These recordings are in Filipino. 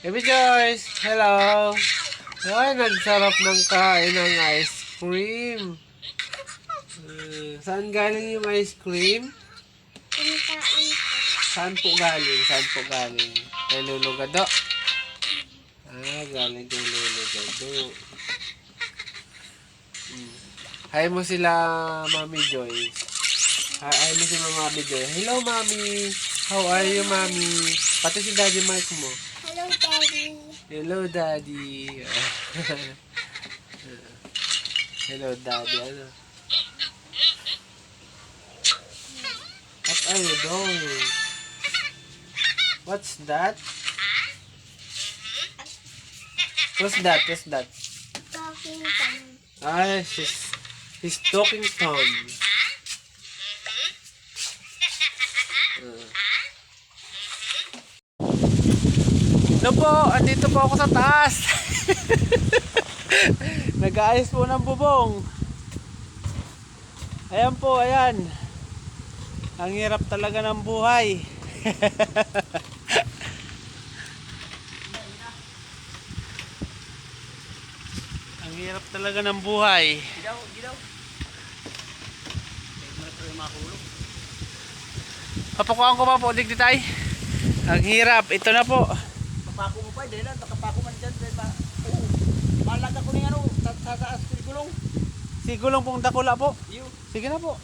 Baby Joyce, hello. Ay, nagsarap ng kain ng ice cream. Uh, saan galing yung ice cream? Kinakain ko. Saan po galing? Saan po galing? Kay Lolo Gado. Ah, galing kay Lolo Gado. Hmm. Hi mo sila, Mami Joyce. Hi, hi mo si Mami Joyce. Hello, Mami. How are you, Mami? Pati si Daddy Mark mo. Hello, Daddy. Hello, Daddy. Hello, Daddy. Ano? What are you doing? What's that? What's that? What's that? Talking Tom. Ah, she's, he's talking Tom. Ano po, andito po ako sa taas. Nag-aayos po ng bubong. Ayan po, ayan. Ang hirap talaga ng buhay. Ang hirap talaga ng buhay. Gidaw, gidaw. Papakuhaan ko pa po, digditay. Ang hirap, ito na po. Papako mo pa, dahil lang, nakapako man dyan. Dahil pa, oo. Malaga ko ni ano, sa sa taas ko gulong. Sigulong pong dakula po. Iyo. Sige na po.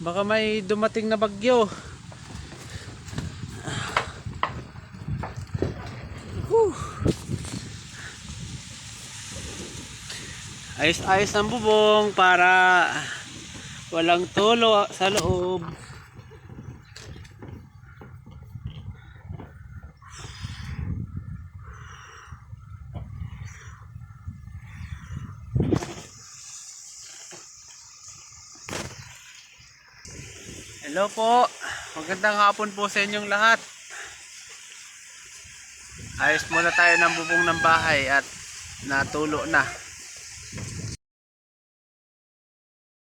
Baka may dumating na bagyo. Whew. Ayos-ayos ang bubong para walang tulo sa loob. Hello po. Magandang hapon po sa inyong lahat. Ayos muna tayo ng bubong ng bahay at natulo na.